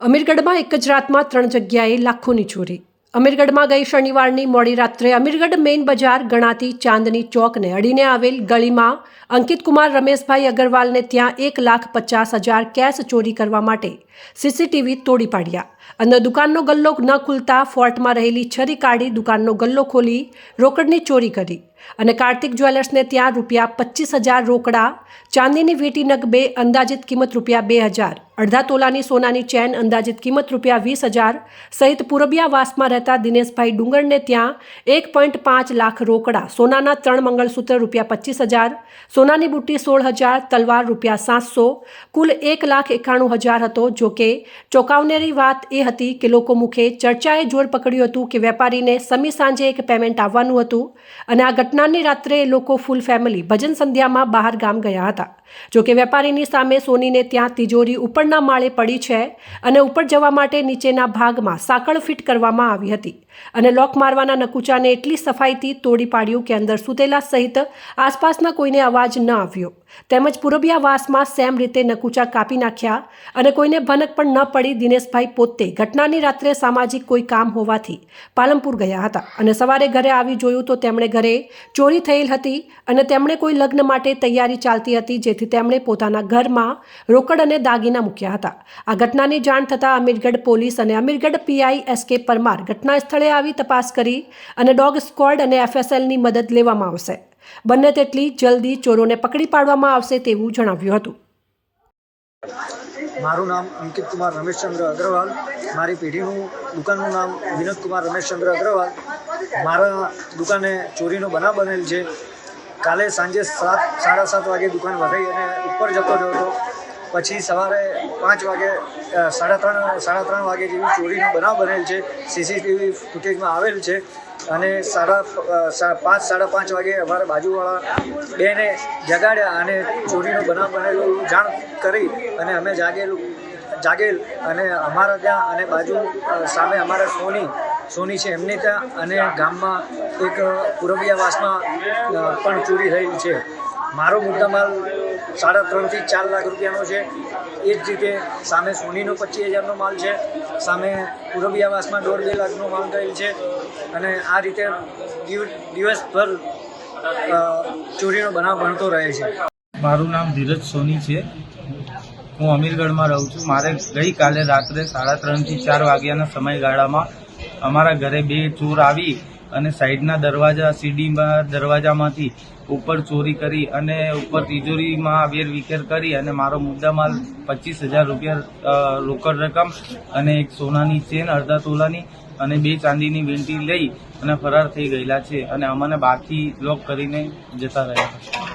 અમીરગઢમાં એક જ રાતમાં ત્રણ જગ્યાએ લાખોની ચોરી. અમીરગઢમાં ગઈ શનિવારની મોડી રાત્રે અમીરગઢ મેઇન બજાર ગણાતી ચાંદની ચોકને અડીને આવેલ ગલીમાં અંકિત કુમાર રમેશભાઈ અગરવાલને ત્યાં એક લાખ પચાસ હજાર કેશ ચોરી કરવા માટે સીસીટીવી તોડી પાડ્યા. અને દુકાનનો ગલ્લો ન ખુલતા ફોર્ટમાં રહેલી છરી કાઢી દુકાનનો ગલ્લો ખોલી રોકડની ચોરી કરી. અને કાર્તિક જ્વેલર્સને ત્યાં રૂપિયા પચીસ હજાર રોકડા, ચાંદીની વીટી નગ બે, અંદાજિત કિંમત રૂપિયા બે હજાર, અડધા તોલાની સોનાની ચેન, અંદાજિત કિંમત રૂપિયા વીસ હજાર, સહિત પૂરબિયાવાસમાં રહેતા દિનેશભાઈ ડુંગરને ત્યાં એક પોઈન્ટ પાંચ લાખ રોકડા, સોનાના ત્રણ મંગળસૂત્ર રૂપિયા પચીસ હજાર, સોનાની બુટ્ટી સોળ હજાર, તલવાર રૂપિયા સાતસો, કુલ એક લાખ એકાણું હજાર હતો, જો કે ચોંકાવનારી વાત એ હતી કે લોકો મુખે ચર્ચાએ જોર પકડ્યું હતું કે વેપારીને સમી સાંજે એક પેમેન્ટ આવવાનું હતું અને આ ઘટનાની રાત્રે લોકો ફૂલ ફેમિલી ભજન સંધ્યામાં બહાર ગામ ગયા હતા. જોકે વેપારીની સામે સોનીને ત્યાં તિજોરી ઉપરના માળે પડી છે અને ઉપર જવા માટે નીચેના ભાગમાં સાંકળ ફિટ કરવામાં આવી હતી અને લોક મારવાના નકુચાને એટલી સફાઈથી તોડી પાડ્યું કે અંદર સૂતેલા સહિત આસપાસના કોઈને અવાજ ન આવ્યો. તેમજ પૂરબિયાવાસમાં સેમ રીતે નકુચા કાપી નાખ્યા અને કોઈને ભનક પણ ન પડી દિનેશભાઈ પોતે ઘટનાની રાત્રે સામાજિક કોઈ કામ હોવાથી પાલનપુર ગયા હતા અને સવારે ઘરે આવી જોયું તો તેમણે ઘરે ચોરી થયેલ હતી અને તેમણે કોઈ લગ્ન માટે તૈયારી ચાલતી હતી જેથી તેમણે પોતાના ઘરમાં રોકડ અને દાગીના મૂક્યા હતા. આ ઘટનાની જાણ થતાં અમીરગઢ પોલીસ અને અમીરગઢ પીઆઈ એસકે પરમાર ઘટના સ્થળે આવી તપાસ કરી અને ડોગ સ્ક્વોડ અને એફએસએલની મદદ લેવામાં આવશે. બંને તેટલી જલ્દી ચોરોને પકડી પાડવામાં આવશે તેવું જણાવ્યું હતું. મારું નામ અંકિત કુમાર રમેશચંદ્ર અગ્રવાલ. મારી પેઢીનું દુકાનનું નામ વિનોદ કુમાર રમેશચંદ્ર અગ્રવાલ. મારા દુકાને ચોરીનો બનાવ બનેલ છે. કાલે સાંજે સાત, સાડા સાત વાગે દુકાન વધારી અને ઉપર જતો રહ્યો હતો. પછી સવારે પાંચ વાગે સાડા ત્રણ સાડા ત્રણ વાગે જેવી ચોરીનો બનાવ બનેલ છે. સીસીટીવી ફૂટેજમાં આવેલ છે. અને સાડા પાંચ સાડા પાંચ વાગે અમારા બાજુવાળા બેને જગાડ્યા અને ચોરીનો બનાવ બનેલું જાણ કરી અને અમે જાગેલું, જાગેલ અને અમારા ત્યાં અને બાજુ સામે અમારા સોની સોની છે. એમને ત્યાં અને ગામમાં એક પુરવિયાવાસમાં પણ ચોરી થયેલી છે. મારો મુદ્દામાલ સાડા ત્રણથી ચાર લાખ રૂપિયાનો છે. એ જ રીતે સામે સોનીનો પચીસ હજારનો માલ છે. સામે પુરવિયાવાસમાં દોઢ બે લાખનો માલ થયેલ છે. અને આ રીતે દિવ- દિવસભર ચોરીનો બનાવ બનતો રહે છે. મારું નામ ધીરજ સોની છે. હું અમીરગઢમાં રહું છું. મારે ગઈકાલે રાત્રે સાડા ત્રણથી ચાર વાગ્યાના સમયગાળામાં અમારા ઘરે બે ચોર આવી અને સાઈડના દરવાજા, સીડીમાં દરવાજામાંથી ઉપર ચોરી કરી અને ઉપર તિજોરીમાં વેર વિખેર કરી અને મારો મુદ્દામાલ પચીસ હજાર રૂપિયા રોકડ રકમ અને એક સોનાની ચેન, અડધા તોલાની અને બે ચાંદીની વેંટી લઈ અને ફરાર થઈ ગયેલા છે અને અમને બહારથી લોક કરીને જતા રહ્યા